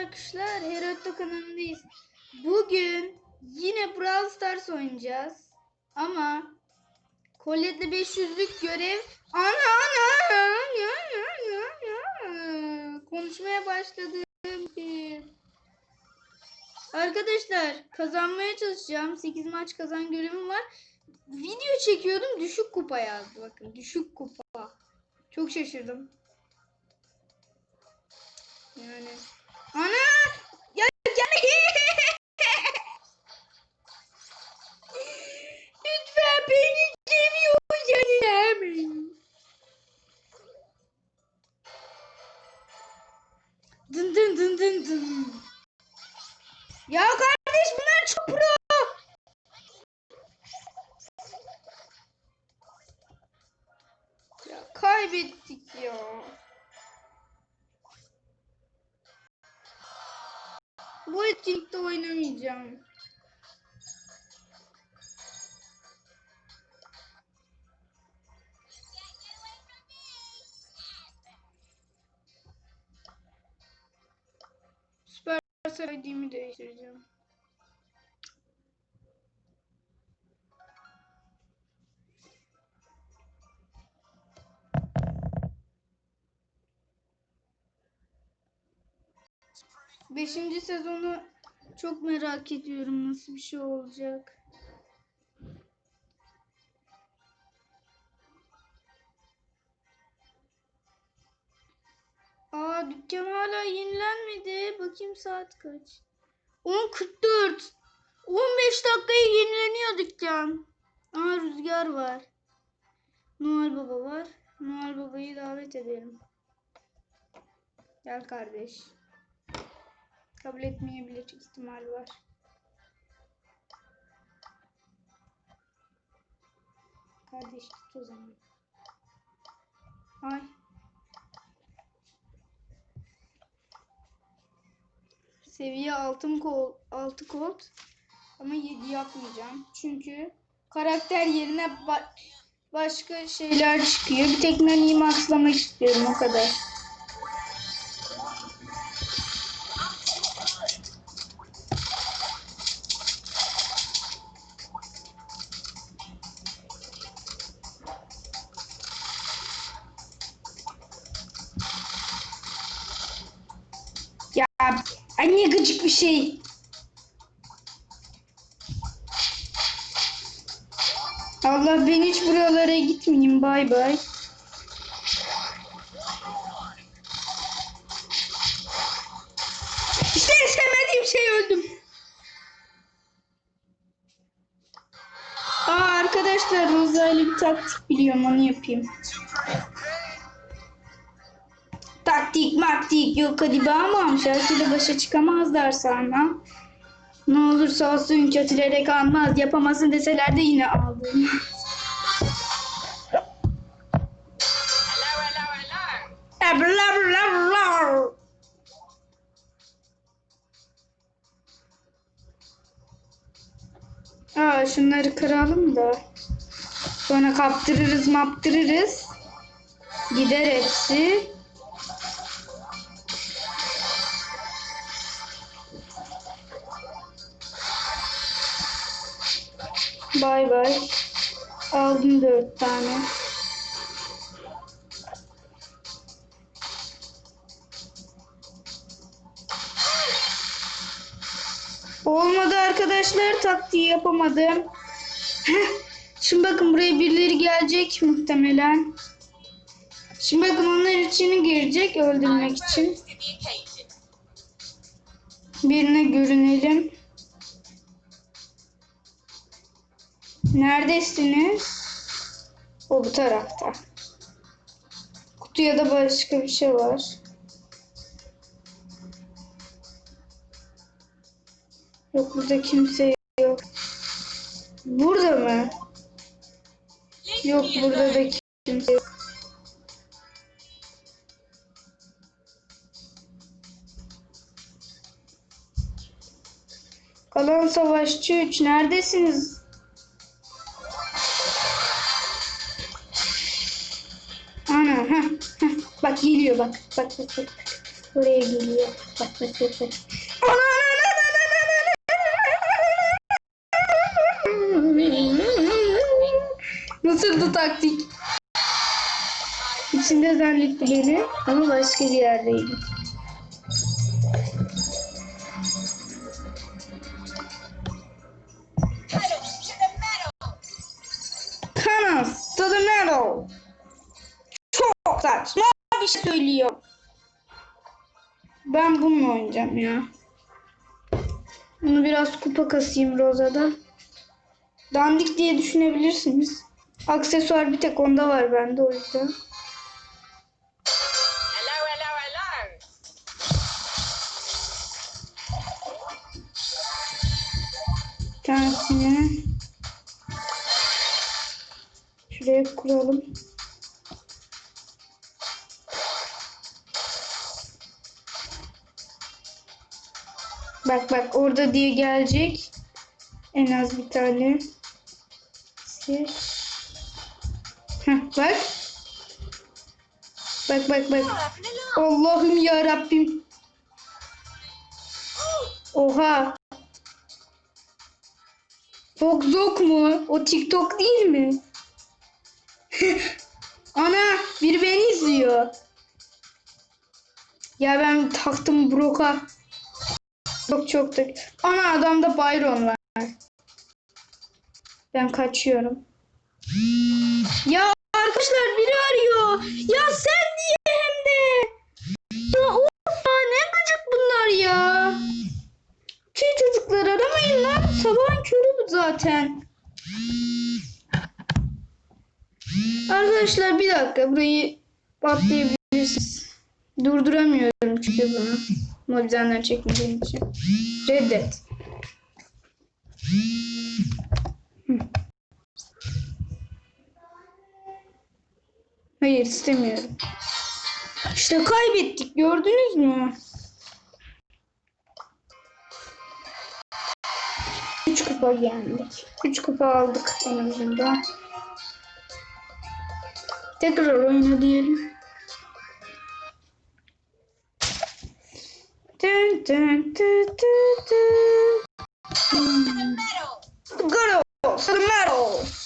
arkadaşlar. Herotto kanalındayız. Bugün yine Brawl Stars oynayacağız. Ama Colette'le 500'lük görev. Ana ana. Ya, ya, ya, ya. Konuşmaya başladım. bir. Arkadaşlar kazanmaya çalışacağım. 8 maç kazan görevim var. Video çekiyordum düşük kupa yazdı. Bakın düşük kupa. Çok şaşırdım. Yani. Ana! Söylediğimi değiştireceğim. Beşinci sezonu çok merak ediyorum nasıl bir şey olacak. Dükkan hala yenilenmedi. Bakayım saat kaç. 10.44. 15 dakikaya yenileniyor dükkan. Aa rüzgar var. Noel Baba var. Noel Baba'yı davet edelim. Gel kardeş. Kabul etmeyebilir ihtimal var. Kardeş git o zaman. Ay. Seviye altın kol, altı kod. Ama 7 yapmayacağım. Çünkü karakter yerine ba- başka şeyler çıkıyor. Bir tek Nani'yi maxlamak istiyorum o kadar. Ya anne gıcık bir şey. Allah ben hiç buralara gitmeyeyim. Bay bay. İşte sevmediğim şey öldüm. Aa arkadaşlar uzaylı bir taktik biliyorum onu yapayım. Taktik maktik yok hadi bağımam. Şarkıyla başa çıkamazlar sana. Ne olursa olsun kötülere kalmaz. Yapamazsın deseler de yine aldım. Aa, şunları kıralım da. Sonra kaptırırız maptırırız. Gider hepsi. Bay bay. Aldım dört tane. Olmadı arkadaşlar taktiği yapamadım. Şimdi bakın buraya birileri gelecek muhtemelen. Şimdi bakın onlar içine girecek öldürmek için. Birine görünelim. Neredesiniz? O bu tarafta. Kutuya da başka bir şey var. Yok burada kimse yok. Burada mı? Yok burada da kimse yok. Kalan savaşçı 3 neredesiniz? Heh. Bak geliyor bak. Bak bak bak. Oraya geliyor. Bak bak bak bak. Nasıldı taktik? İçinde zannetti beni ama başka bir yerdeydim. Kanas to the metal. Çok saçma bir şey söylüyor. Ben bununla oynayacağım ya. Bunu biraz kupa kasayım Roza'da. Dandik diye düşünebilirsiniz. Aksesuar bir tek onda var bende o yüzden. Hello, hello, hello. Bir tanesini şuraya kuralım. Bak bak orada diye gelecek. En az bir tane. Heh, bak. Bak bak bak. Allah'ım ya Rabbim. Oha. Zok mu? O TikTok değil mi? Ana bir beni izliyor. Ya ben taktım Brock'a. Çok çok da. Ana adamda Byron var. Ben kaçıyorum. Ya arkadaşlar biri arıyor. Ya sen niye hem de? Ya of ne gıcık bunlar ya. Şey çocuklar aramayın lan. Sabahın körü bu zaten. Arkadaşlar bir dakika burayı patlayabilirsiniz. Durduramıyorum çünkü bunu. Mobilden çekmediğim için. Reddet. Hayır istemiyorum. İşte kaybettik gördünüz mü? Üç kupa geldik. Üç kupa aldık en azından. Tekrar oyna diyelim. Dın dın dın dın dın. Hmm. Metal. Good old to the metal.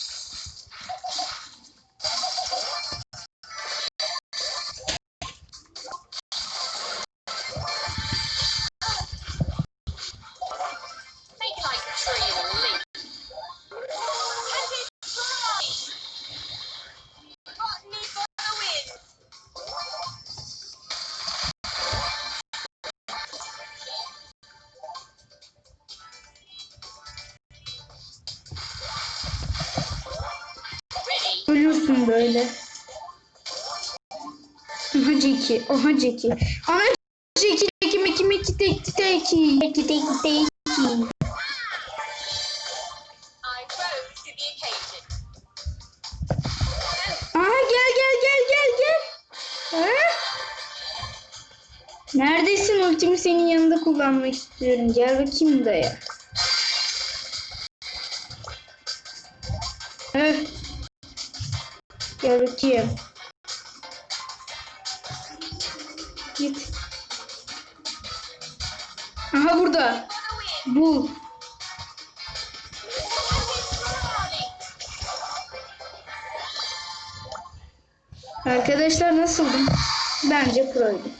Ölürsün böyle. Aha Jackie. Aha Jackie. Ana Jackie. Jackie Meki Meki Teki Teki. Teki Teki Teki. Aha gel gel gel gel gel. Ha? Neredesin? Ultimi senin yanında kullanmak istiyorum. Gel bakayım daya. Öh. Gel bakayım. Git. Aha burada. For the win. Bu. Happy fly. Arkadaşlar nasıldım? Bence proydum.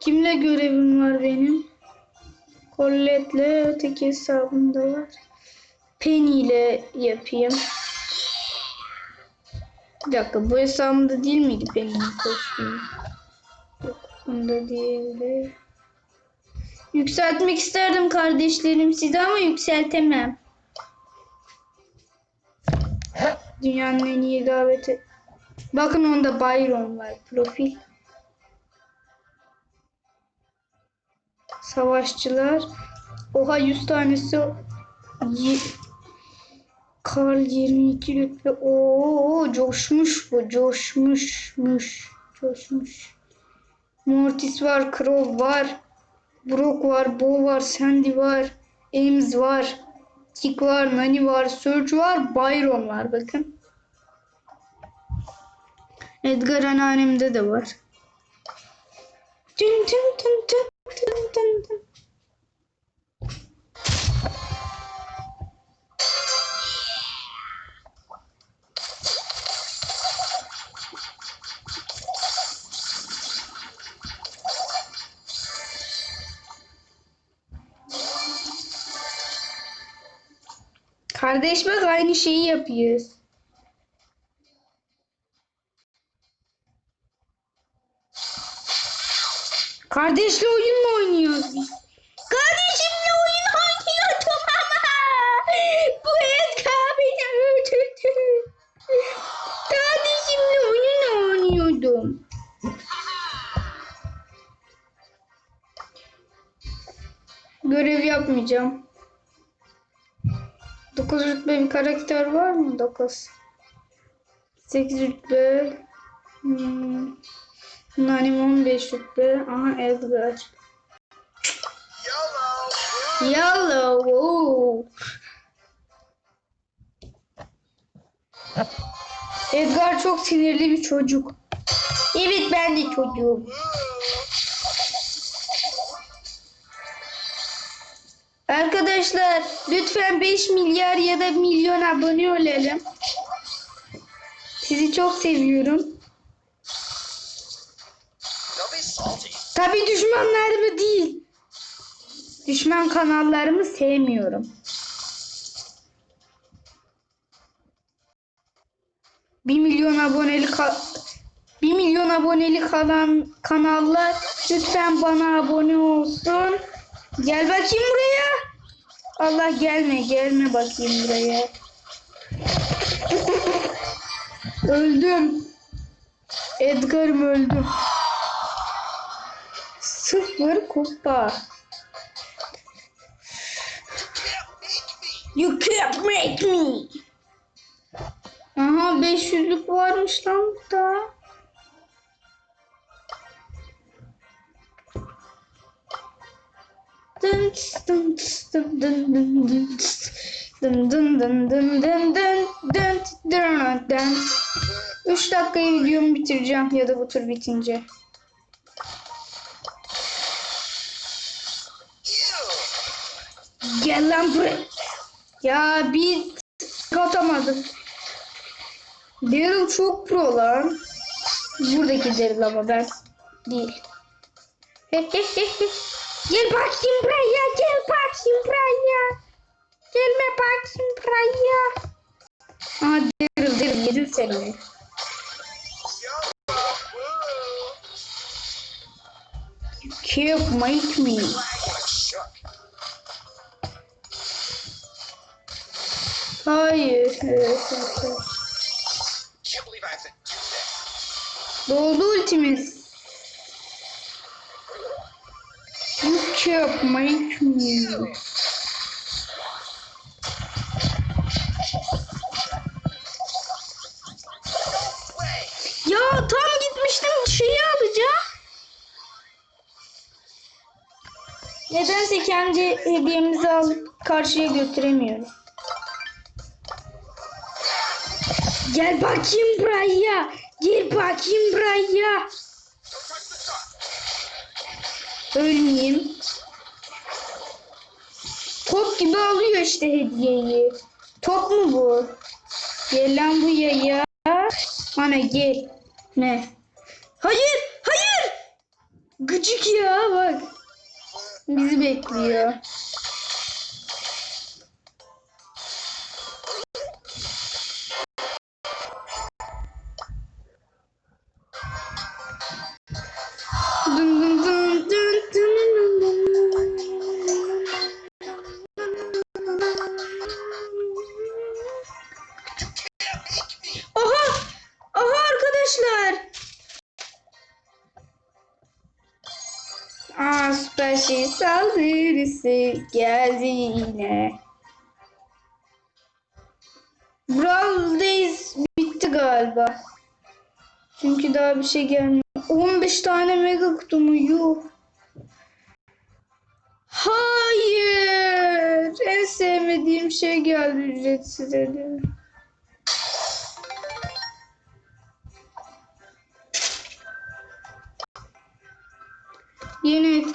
Kimle görevim var benim? Colette'le öteki hesabımda var. Penny ile yapayım. Bir dakika bu hesabımda değil miydi Penny'nin kostümü? Yok bunda değildi. Yükseltmek isterdim kardeşlerim sizi ama yükseltemem. Dünyanın en iyi daveti. Bakın onda Byron var profil. Savaşçılar. Oha 100 tanesi. Karl 22 rütbe. Oo coşmuş bu. Coşmuşmuş. Coşmuş. Mortis var. Crow var. Brock var, Bo var, Sandy var, Ames var, Tick var, Nani var, Surge var, Byron var bakın. Edgar anneannemde de var. Dün dün dün dün bak aynı şeyi yapıyoruz. Kardeşle oyun mu oynuyoruz biz? Kardeşimle oyun oynuyordum ama bu Edgar beni öldürdü. Kardeşimle oyun oynuyordum. Görev yapmayacağım. 9 rütbe bir karakter var mı? 9. 8 rütbe. Hmm. Nanim 15 rütbe. Aha Edgar. Yellow. Yellow. oo. Edgar çok sinirli bir çocuk. Evet ben de çocuğum. Arkadaşlar lütfen 5 milyar ya da milyon abone olalım. Sizi çok seviyorum. Düşmanlarımı değil. Düşman kanallarımı sevmiyorum. Bir milyon aboneli ka- bir milyon aboneli kalan kanallar lütfen bana abone olsun. Gel bakayım buraya. Allah gelme gelme bakayım buraya. Öldüm. Edgar'ım öldü. Kupa. You can't make me. Aha 500'lük varmış lan burada. Dın dın dın dın dın dın. Dın dın dın dın dın dın dın dın dın. 3 dakikaya videomu bitireceğim ya da bu tur bitince. Ya bir atamadım. Daryl çok pro lan. Buradaki Daryl ama ben değil. gel bakayım buraya, gel bakayım buraya. Gelme bakayım buraya. Aa Daryl, Daryl yedin sen onu. Yellow. Woo. Can't make me. Hayır. Evet, evet. Doldu ultimiz. Can't make me. Way. Ya tam gitmiştim şeyi alacağım. Nedense kendi hediyemizi alıp karşıya götüremiyorum. Gel bakayım buraya. Gel bakayım buraya. Ölmeyeyim. Top gibi alıyor işte hediyeyi. Top mu bu? Gel lan buraya ya. Bana gel. Ne? Hayır, hayır. Gıcık ya bak. Bizi bekliyor. Şey saldırısı geldi yine. Brawl Days bitti galiba. Çünkü daha bir şey gelmiyor. 15 tane mega kutu mu? Yuh. Hayır. En sevmediğim şey geldi ücretsiz ödül.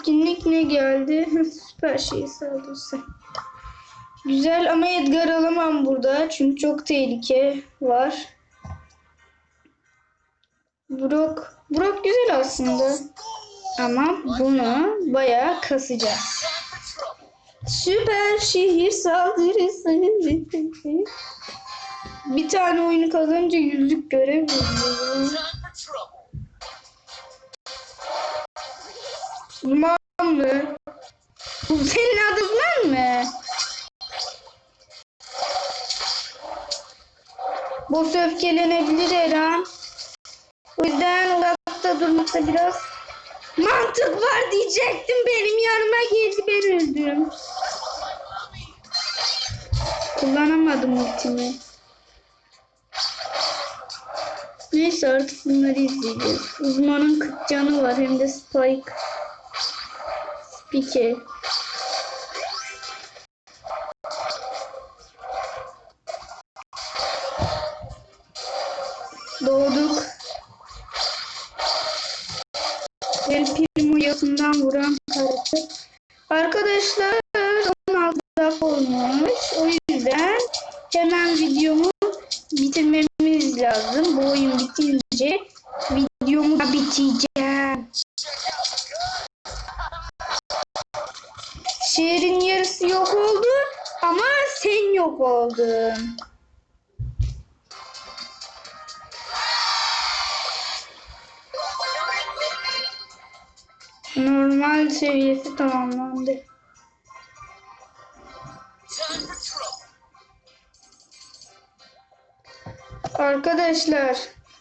Etkinlik ne geldi? Süper şey saldırısı. Güzel ama Edgar alamam burada. Çünkü çok tehlike var. Brock. Brock güzel aslında. Ama bunu bayağı kasacağız. Süper şehir saldırısı. Bir tane oyunu kazanınca yüzlük görev. Uzman mı? Senin adın uzman mı? Boss öfkelenebilir Eren. O yüzden uzakta durmakta biraz mantık var diyecektim. Benim yanıma geldi ben öldüm. Kullanamadım ultimi. Neyse artık bunları izleyeceğiz. Uzmanın 40 canı var hem de Spike. Spike. Şehrin yarısı yok oldu ama sen yok oldun. Normal seviyesi tamamlandı. Arkadaşlar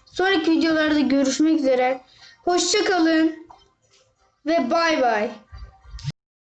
sonraki videolarda görüşmek üzere. Hoşça kalın ve bay bay.